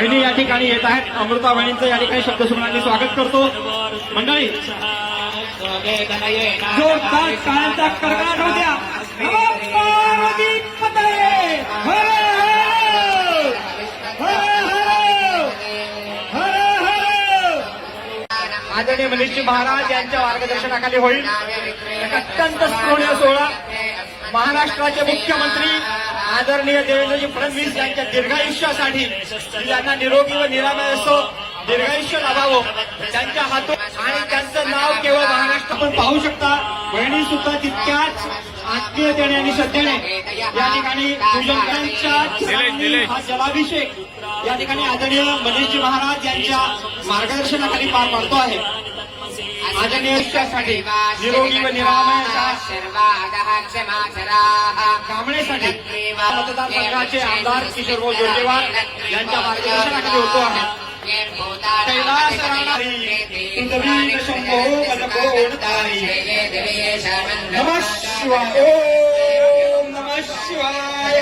बहिणी या ठिकाणी येत आहेत अमृता बहिणींचं या ठिकाणी शब्दसुमनाने स्वागत करतो मंडळी जोरदार काळांचा होत्या आदरणीय मनीषजी महाराज यांच्या मार्गदर्शनाखाली होईल अत्यंत स्मरणीय सोहळा महाराष्ट्राचे मुख्यमंत्री आदरणीय देवेंद्रजी फडणवीस यांच्या दीर्घायुष्यासाठी यांना निरोगी व निरामय असो दीर्घायुष्य लाभावं त्यांच्या हातून आणि त्यांचं नाव केवळ महाराष्ट्र आपण पाहू शकता. बहिणी सुद्धा तितक्याच आत्मीयतेने आणि श्रद्धेने या ठिकाणी हा जलाभिषेक या ठिकाणी आदरणीय मनीषजी महाराज यांच्या मार्गदर्शनाखाली पार पाडतो आहे. आदरणीय आयुष्यासाठी निरोगी व निरामय अशा कामणेसाठी मतदारसंघाचे आमदार किशोरभाऊ जोरगेवार यांच्या मार्गदर्शनाखाली होतो आहे कैलास राहणारी पृथ्वी शंभो बलभो ओढतारी नमः शिवाय ओम नमः शिवाय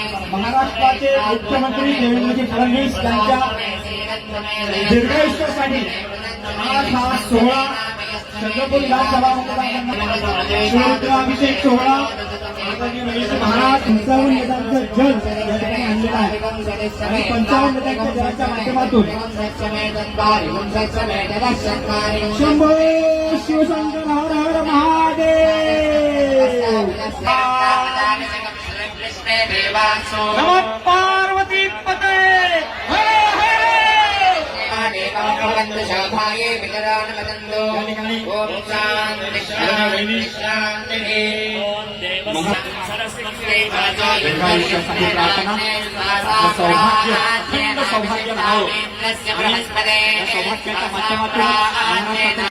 महाराष्ट्राचे मुख्यमंत्री देवेंद्रजी फडणवीस यांच्या दीर्घायुष्यासाठी आज हा सोहळा चंद्रपूर विधानसभा मतदारसंघात शिवरुद्राभिषेक सोहळा. महाराज पंचावन्न नेत्यांचं जल या ठिकाणी आणलेलं आहे आणि पंचावन्न नेत्यांच्या जलाच्या माध्यमातून शंभर शिवशंकर हर नमः पार्वती पते हर हर दीर्घायुष्यासाठी प्रार्थना आपलं सौभाग्य अखंड सौभाग्य राहावं आणि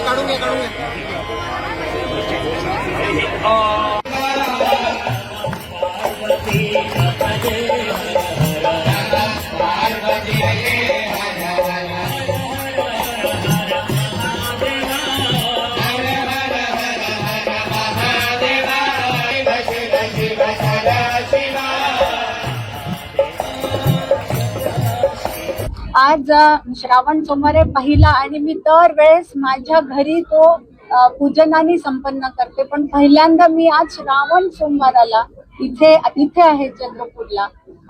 काढून घ्या काढून घ्या. आज श्रावण सोमवार पहिला आणि मी दरवेळेस माझ्या घरी तो पूजनाने संपन्न करते. पण पहिल्यांदा मी आज श्रावण सोमवाराला इथे इथे आहे चंद्रपूरला.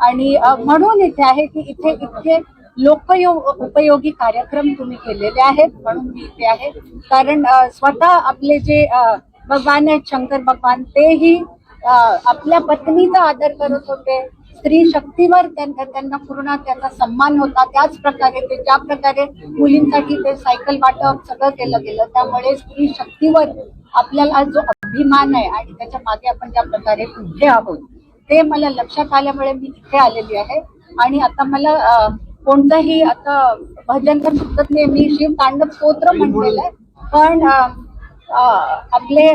आणि म्हणून इथे आहे की इथे इथे लोकयो उपयोगी कार्यक्रम तुम्ही केलेले आहेत म्हणून मी इथे आहे. कारण स्वतः आपले जे भगवान आहेत शंकर भगवान तेही आपल्या पत्नीचा आदर करत होते. स्त्री शक्तीवर त्यांना पूर्ण त्याचा सन्मान होता. त्याच प्रकारे ते ज्या प्रकारे मुलींसाठी ते सायकल वाटप सगळं केलं गेलं त्यामुळे स्त्री शक्तीवर आपल्याला जो अभिमान आहे आणि त्याच्यामागे आपण ज्या प्रकारे उभे आहोत ते मला लक्षात आल्यामुळे मी इथे आलेली आहे. आणि आता मला कोणतंही कोणताही आता भजन तर सुचत नाही मी शिव तांडव स्तोत्र म्हटलेलं आहे. पण आपले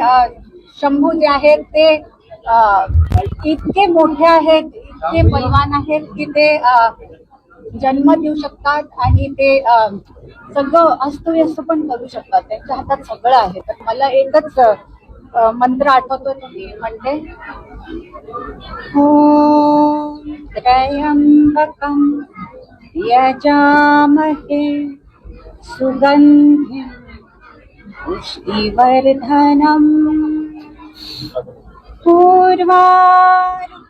शंभू जे आहेत ते इतके मोठे आहेत हे बलवान आहेत की ते जन्म देऊ शकतात आणि ते अं, सगळं अस्तव्यस्त पण करू शकतात. त्यांच्या हातात सगळं आहे. तर मला एकच मंत्र आठवतो तुम्ही. म्हणते ॐ त्र्यम्बकं यजामहे वर्धनं पूर्वार